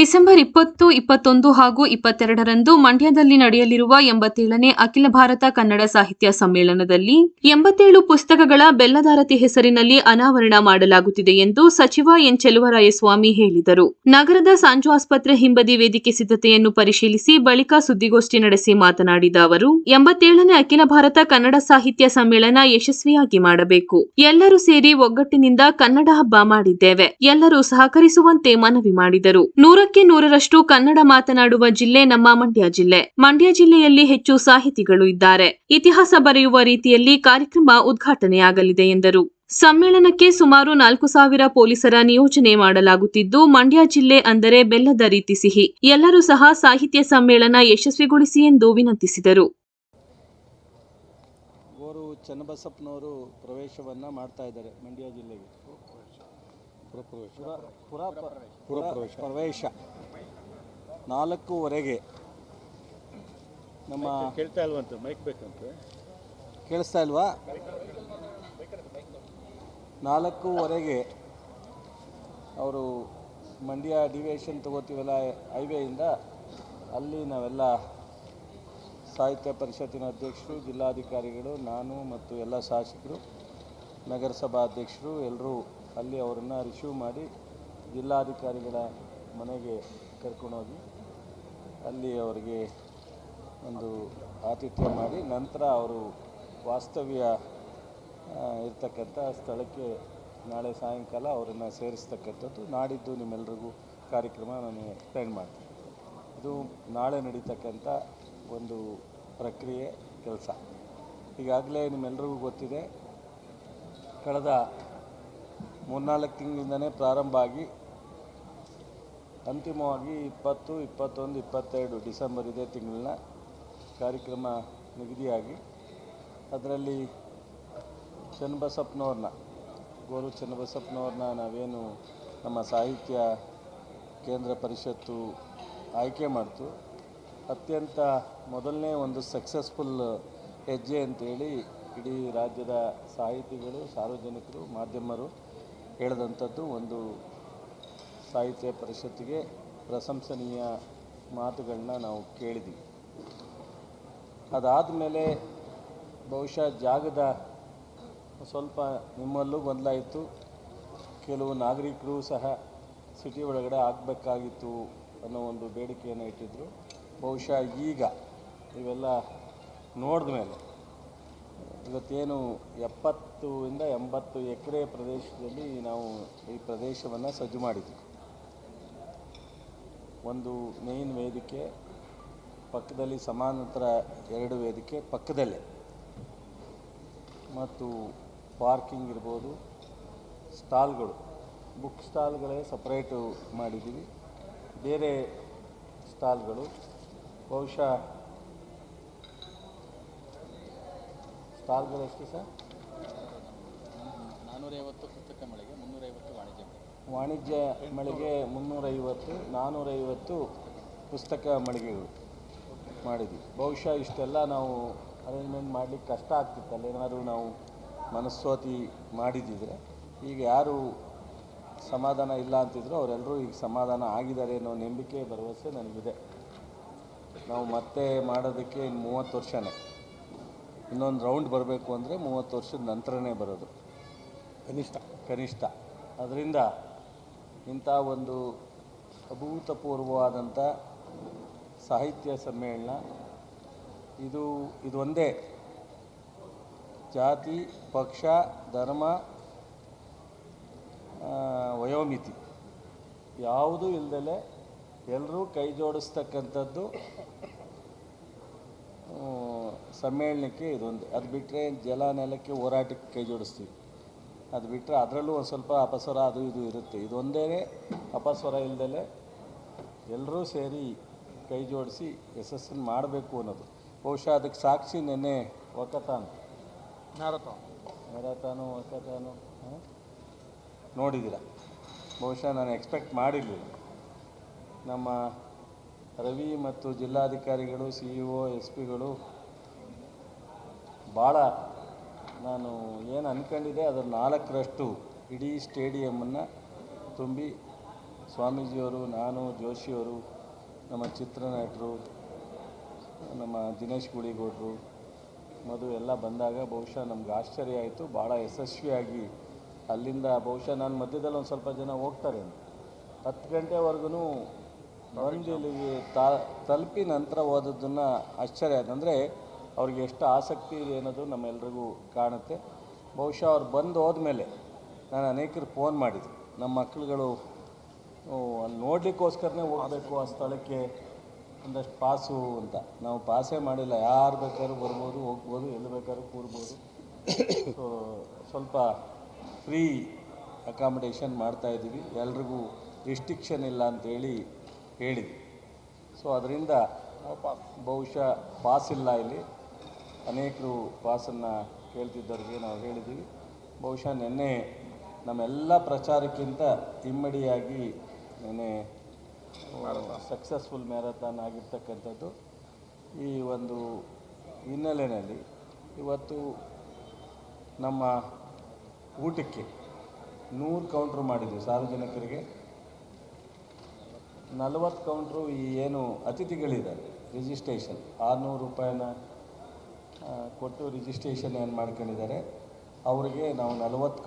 December ಇಪ್ಪತ್ತು, ಇಪ್ಪತ್ತೊಂದು ಹಾಗೂ ಇಪ್ಪತ್ತೆರಡರಂದು ಮಂಡ್ಯದಲ್ಲಿ ನಡೆಯಲಿರುವ ಎಂಬತ್ತೇಳನೇ ಅಖಿಲ ಭಾರತ ಕನ್ನಡ ಸಾಹಿತ್ಯ ಸಮ್ಮೇಳನದಲ್ಲಿ ಎಂಬತ್ತೇಳು ಪುಸ್ತಕಗಳ ಬೆಲ್ಲದಾರತಿ ಹೆಸರಿನಲ್ಲಿ ಅನಾವರಣ ಮಾಡಲಾಗುತ್ತಿದೆ ಎಂದು ಸಚಿವ ಎನ್ ಚೆಲುವರಾಯಸ್ವಾಮಿ ಹೇಳಿದರು. ನಗರದ ಸಾಂಜು ಆಸ್ಪತ್ರೆ ಹಿಂಬದಿ ವೇದಿಕೆ ಸಿದ್ಧತೆಯನ್ನು ಪರಿಶೀಲಿಸಿ ಬಳಿಕ ಸುದ್ದಿಗೋಷ್ಠಿ ನಡೆಸಿ ಮಾತನಾಡಿದ ಅವರು, ಎಂಬತ್ತೇಳನೇ ಅಖಿಲ ಭಾರತ ಕನ್ನಡ ಸಾಹಿತ್ಯ ಸಮ್ಮೇಳನ ಯಶಸ್ವಿಯಾಗಿ ಮಾಡಬೇಕು. ಎಲ್ಲರೂ ಸೇರಿ ಒಗ್ಗಟ್ಟಿನಿಂದ ಕನ್ನಡ ಹಬ್ಬ ಮಾಡಿದ್ದೇವೆ. ಎಲ್ಲರೂ ಸಹಕರಿಸುವಂತೆ ಮನವಿ ಮಾಡಿದರು. ನೂರಕ್ಕೆ ನೂರರಷ್ಟು ಕನ್ನಡ ಮಾತನಾಡುವ ಜಿಲ್ಲೆ ನಮ್ಮ ಮಂಡ್ಯ ಜಿಲ್ಲೆ. ಮಂಡ್ಯ ಜಿಲ್ಲೆಯಲ್ಲಿ ಹೆಚ್ಚು ಸಾಹಿತಿಗಳು ಇದ್ದಾರೆ. ಇತಿಹಾಸ ಬರೆಯುವ ರೀತಿಯಲ್ಲಿ ಕಾರ್ಯಕ್ರಮ ಉದ್ಘಾಟನೆಯಾಗಲಿದೆ ಎಂದರು. ಸಮ್ಮೇಳನಕ್ಕೆ ಸುಮಾರು ನಾಲ್ಕು ಸಾವಿರ ಪೊಲೀಸರ ನಿಯೋಜನೆ ಮಾಡಲಾಗುತ್ತಿದ್ದು, ಮಂಡ್ಯ ಜಿಲ್ಲೆ ಅಂದರೆ ಬೆಲ್ಲದ ರೀತಿ ಸಿಹಿ. ಎಲ್ಲರೂ ಸಹ ಸಾಹಿತ್ಯ ಸಮ್ಮೇಳನ ಯಶಸ್ವಿಗೊಳಿಸಿ ಎಂದು ವಿನಂತಿಸಿದರು. ಮಾಡ್ತಾ ಇದ್ದಾರೆ ಮಂಡ್ಯ ಜಿಲ್ಲೆಗೆ. ಪುರ ಪುರ ಪುರ ಪ್ರವೇಶ ಪ್ರವೇಶ ನಾಲ್ಕೂವರೆಗೆ ನಮ್ಮ ಕೇಳ್ತಾ ಇಲ್ವಂತ ಮೈಕ್ ಬೇಕಂತ. ಕೇಳಿಸ್ತಾ ಇಲ್ವಾ? ನಾಲ್ಕೂವರೆಗೆ ಅವರು ಮಂಡ್ಯ ಡಿವಿಯೇಷನ್ ತಗೋತೀವಲ್ಲ ಹೈವೇಯಿಂದ ಅಲ್ಲಿ ನಾವೆಲ್ಲ ಸಾಹಿತ್ಯ ಪರಿಷತ್ತಿನ ಅಧ್ಯಕ್ಷರು ಜಿಲ್ಲಾಧಿಕಾರಿಗಳು ನಾನು ಮತ್ತು ಎಲ್ಲ ಶಾಸಕರು ನಗರಸಭಾ ಅಧ್ಯಕ್ಷರು ಎಲ್ಲರೂ ಅಲ್ಲಿ ಅವರನ್ನು ರಿಸೀವ್ ಮಾಡಿ ಜಿಲ್ಲಾಧಿಕಾರಿಗಳ ಮನೆಗೆ ಕರ್ಕೊಂಡೋಗಿ ಅಲ್ಲಿ ಅವರಿಗೆ ಒಂದು ಆತಿಥ್ಯ ಮಾಡಿ ನಂತರ ಅವರು ವಾಸ್ತವ್ಯ ಇರತಕ್ಕಂಥ ಸ್ಥಳಕ್ಕೆ ನಾಳೆ ಸಾಯಂಕಾಲ ಅವರನ್ನು ಸೇರಿಸ್ತಕ್ಕಂಥದ್ದು. ನಾಡಿದ್ದು ನಿಮ್ಮೆಲ್ಲರಿಗೂ ಕಾರ್ಯಕ್ರಮ ನಾನು ಎಕ್ಸ್ಪ್ಲೈನ್ ಮಾಡ್ತೀನಿ. ಇದು ನಾಳೆ ನಡೀತಕ್ಕಂಥ ಒಂದು ಪ್ರಕ್ರಿಯೆ, ಕೆಲಸ. ಈಗಾಗಲೇ ನಿಮ್ಮೆಲ್ಲರಿಗೂ ಗೊತ್ತಿದೆ, ಕಳೆದ ಮೂರ್ನಾಲ್ಕು ತಿಂಗಳಿಂದನೇ ಪ್ರಾರಂಭ ಆಗಿ ಅಂತಿಮವಾಗಿ ಇಪ್ಪತ್ತು, ಇಪ್ಪತ್ತೊಂದು, ಇಪ್ಪತ್ತೆರಡು ಡಿಸೆಂಬರ್ ಇದೇ ತಿಂಗಳನ್ನ ಕಾರ್ಯಕ್ರಮ ನಿಗದಿಯಾಗಿ ಅದರಲ್ಲಿ ಚನ್ನಬಸಪ್ಪನವ್ರನ್ನ ಗೋರು ಚನ್ನಬಸಪ್ಪನವ್ರನ್ನ ನಾವೇನು ನಮ್ಮ ಸಾಹಿತ್ಯ ಕೇಂದ್ರ ಪರಿಷತ್ತು ಆಯ್ಕೆ ಮಾಡ್ತು. ಅತ್ಯಂತ ಮೊದಲನೇ ಒಂದು ಸಕ್ಸಸ್ಫುಲ್ ಹೆಜ್ಜೆ ಅಂತೇಳಿ ಇಡೀ ರಾಜ್ಯದ ಸಾಹಿತಿಗಳು, ಸಾರ್ವಜನಿಕರು, ಮಾಧ್ಯಮರು ಹೇಳಿದಂಥದ್ದು ಒಂದು ಸಾಹಿತ್ಯ ಪರಿಷತ್ತಿಗೆ ಪ್ರಶಂಸನೀಯ ಮಾತುಗಳನ್ನ ನಾವು ಕೇಳಿದ್ದೀವಿ ಅದಾದಮೇಲೆ ಬಹುಶಃ ಜಾಗದ ಸ್ವಲ್ಪ ನಿಮ್ಮಲ್ಲೂ ಬದಲಾಯಿತು ಕೆಲವು ನಾಗರಿಕರು ಸಹ ಸಿಟಿ ಒಳಗಡೆ ಆಗಬೇಕಾಗಿತ್ತು ಅನ್ನೋ ಒಂದು ಬೇಡಿಕೆಯನ್ನು ಇಟ್ಟಿದ್ದರು ಬಹುಶಃ ಈಗ ಇವೆಲ್ಲ ನೋಡಿದ ಮೇಲೆ ಇವತ್ತೇನು ಎಪ್ಪತ್ತು ಇಂದ ಎಂಬತ್ತು ಎಕರೆ ಪ್ರದೇಶದಲ್ಲಿ ನಾವು ಈ ಪ್ರದೇಶವನ್ನು ಸಜ್ಜು ಮಾಡಿದ್ವಿ. ಒಂದು ಮೇನ್ ವೇದಿಕೆ, ಪಕ್ಕದಲ್ಲಿ ಸಮಾನಾಂತರ ಎರಡು ವೇದಿಕೆ ಪಕ್ಕದಲ್ಲೇ. ಮತ್ತು ಪಾರ್ಕಿಂಗ್ ಇರ್ಬೋದು, ಸ್ಟಾಲ್ಗಳು ಬುಕ್ ಸ್ಟಾಲ್ಗಳೇ ಸಪ್ರೇಟು ಮಾಡಿದ್ದೀವಿ. ಬೇರೆ ಸ್ಟಾಲ್ಗಳು, ಬಹುಶಃ ಸ್ಟಾಲ್ಗಳು ಎಷ್ಟು ಸರ್? ನಾನ್ನೂರೈವತ್ತು ಪುಸ್ತಕ ಮಳಿಗೆ ಮುನ್ನೂರೈವತ್ತು ವಾಣಿಜ್ಯ ಮಳಿಗೆ. ವಾಣಿಜ್ಯ ಮಳಿಗೆ ಮುನ್ನೂರೈವತ್ತು ನಾನ್ನೂರೈವತ್ತು ಪುಸ್ತಕ ಮಳಿಗೆಗಳು ಮಾಡಿದ್ವಿ. ಬಹುಶಃ ಇಷ್ಟೆಲ್ಲ ನಾವು ಅರೇಂಜ್ಮೆಂಟ್ ಮಾಡಲಿಕ್ಕೆ ಕಷ್ಟ ಆಗ್ತಿತ್ತಲ್ಲ ಏನಾದರೂ ನಾವು ಮನಸ್ಸೋತಿ ಮಾಡಿದ್ದಿದ್ರೆ. ಈಗ ಯಾರು ಸಮಾಧಾನ ಇಲ್ಲ ಅಂತಿದ್ರು ಅವರೆಲ್ಲರೂ ಈಗ ಸಮಾಧಾನ ಆಗಿದ್ದಾರೆ ಅನ್ನೋ ನಂಬಿಕೆ ಭರವಸೆ ನನಗಿದೆ. ನಾವು ಮತ್ತೆ ಮಾಡೋದಕ್ಕೆ ಇನ್ನು ಮೂವತ್ತು ವರ್ಷನೇ. ಇನ್ನೊಂದು ರೌಂಡ್ ಬರಬೇಕು ಅಂದರೆ ಮೂವತ್ತು ವರ್ಷದ ನಂತರನೇ ಬರೋದು. ಕನಿಷ್ಠ. ಕನಿಷ್ಠ. ಅದರಿಂದ ಇಂಥ ಒಂದು ಅಭೂತಪೂರ್ವವಾದಂಥ ಸಾಹಿತ್ಯ ಸಮ್ಮೇಳನ ಇದು ಇದೊಂದೇ ಜಾತಿ ಪಕ್ಷ ಧರ್ಮ ವಯೋಮಿತಿ. ಯಾವುದೂ ಇಲ್ದಲೆ ಎಲ್ಲರೂ ಕೈ ಜೋಡಿಸ್ತಕ್ಕಂಥದ್ದು ಸಮ್ಮೇಳನಕ್ಕೆ ಇದೊಂದು ಅದು ಬಿಟ್ಟರೆ ಜಲ ನೆಲಕ್ಕೆ ಹೋರಾಟಕ್ಕೆ ಕೈ ಜೋಡಿಸ್ತೀವಿ. ಅದು ಬಿಟ್ಟರೆ ಅದರಲ್ಲೂ ಒಂದು ಸ್ವಲ್ಪ ಅಪಸ್ವರ ಅದು ಇದು ಇರುತ್ತೆ. ಇದೊಂದೇ ಅಪಸ್ವರ ಇಲ್ದಲೆ ಎಲ್ಲರೂ ಸೇರಿ ಕೈ ಜೋಡಿಸಿ ಯಶಸ್ಸನ್ನು ಮಾಡಬೇಕು ಅನ್ನೋದು. ಬಹುಶಃ ಅದಕ್ಕೆ ಸಾಕ್ಷಿ ನೆನ್ನೆ ಒಕ್ಕತಾನು ಮ್ಯಾರಥಾನ್. ಮ್ಯಾರಥಾನು ಒಕ್ಕತಾನು ನೋಡಿದ್ದೀರ? ಬಹುಶಃ ನಾನು ಎಕ್ಸ್ಪೆಕ್ಟ್ ಮಾಡಿರಲಿಲ್ಲ. ನಮ್ಮ ರವಿ ಮತ್ತು ಜಿಲ್ಲಾಧಿಕಾರಿಗಳು ಸಿ ಇ ಒ ಎಸ್ ಪಿಗಳು ಭಾಳ ನಾನು ಏನು ಅಂದ್ಕೊಂಡಿದ್ದೆ ಅದರ ನಾಲ್ಕರಷ್ಟು ಇಡೀ ಸ್ಟೇಡಿಯಮನ್ನು ತುಂಬಿ ಸ್ವಾಮೀಜಿಯವರು, ನಾನು, ಜೋಶಿಯವರು, ನಮ್ಮ ಚಿತ್ರನಟರು, ನಮ್ಮ ದಿನೇಶ್ ಗುಳಿಗೌಡರು, ಮಧು ಎಲ್ಲ ಬಂದಾಗ ಬಹುಶಃ ನಮ್ಗೆ ಆಶ್ಚರ್ಯ ಆಯಿತು. ಭಾಳ ಯಶಸ್ವಿಯಾಗಿ ಅಲ್ಲಿಂದ ಬಹುಶಃ ನಾನು ಮಧ್ಯದಲ್ಲಿ ಒಂದು ಸ್ವಲ್ಪ ಜನ ಹೋಗ್ತಾರೆ. ಹತ್ತು ಗಂಟೆವರೆಗೂ ಬಂದು ಇಲ್ಲಿಗೆ ತಾ, ತಲುಪಿ ನಂತರ ಹೋದದ್ದನ್ನು ಆಶ್ಚರ್ಯ ಆಯ್ತು. ಅಂದರೆ ಅವ್ರಿಗೆ ಎಷ್ಟು ಆಸಕ್ತಿ ಇದೆ ಅನ್ನೋದು ನಮ್ಮೆಲ್ರಿಗೂ ಕಾಣುತ್ತೆ. ಬಹುಶಃ ಅವ್ರು ಬಂದು ಹೋದ್ಮೇಲೆ ನಾನು ಅನೇಕರು ಫೋನ್ ಮಾಡಿದ್ರು. ನಮ್ಮ ಮಕ್ಕಳುಗಳು ಅಲ್ಲಿ ನೋಡಲಿಕ್ಕೋಸ್ಕರನೇ ಹೋಗಬೇಕು ಆ ಸ್ಥಳಕ್ಕೆ, ಒಂದಷ್ಟು ಪಾಸು ಅಂತ. ನಾವು ಪಾಸೇ ಮಾಡಿಲ್ಲ. ಯಾರು ಬೇಕಾದ್ರೂ ಬರ್ಬೋದು, ಹೋಗ್ಬೋದು, ಎಲ್ಲಿ ಬೇಕಾದ್ರೂ ಕೂರ್ಬೋದು. ಸೊ ಸ್ವಲ್ಪ ಫ್ರೀ ಅಕಾಮಿಡೇಷನ್ ಮಾಡ್ತಾಯಿದ್ದೀವಿ ಎಲ್ರಿಗೂ ರಿಸ್ಟ್ರಿಕ್ಷನ್ ಇಲ್ಲ ಅಂತೇಳಿ ಹೇಳಿದ್ವಿ. ಸೊ ಅದರಿಂದ ಬಹುಶಃ ಪಾಸ್ ಇಲ್ಲ ಇಲ್ಲಿ. ಅನೇಕರು ಪಾಸನ್ನು ಕೇಳ್ತಿದ್ದವ್ರಿಗೆ ನಾವು ಹೇಳಿದ್ದೀವಿ. ಬಹುಶಃ ನಿನ್ನೆ ನಮ್ಮೆಲ್ಲ ಪ್ರಚಾರಕ್ಕಿಂತ ಇಮ್ಮಡಿಯಾಗಿ ನಿನ್ನೆ ಸಕ್ಸಸ್ಫುಲ್ ಮ್ಯಾರಥಾನ್ ಆಗಿರ್ತಕ್ಕಂಥದ್ದು. ಈ ಒಂದು ಹಿನ್ನೆಲೆಯಲ್ಲಿ ಇವತ್ತು ನಮ್ಮ ಊಟಕ್ಕೆ ನೂರು ಕೌಂಟ್ರು ಮಾಡಿದ್ವಿ ಸಾರ್ವಜನಿಕರಿಗೆ. ನಲವತ್ತು ಕೌಂಟ್ರು ಈ ಏನು ಅತಿಥಿಗಳಿದ್ದಾರೆ ರಿಜಿಸ್ಟ್ರೇಷನ್ ಆರುನೂರು ರೂಪಾಯಿನ ಕೊಟ್ಟು ರಿಜಿಸ್ಟ್ರೇಷನ್ ಏನು ಮಾಡ್ಕೊಂಡಿದ್ದಾರೆ ಅವರಿಗೆ ನಾವು ನಲವತ್ತು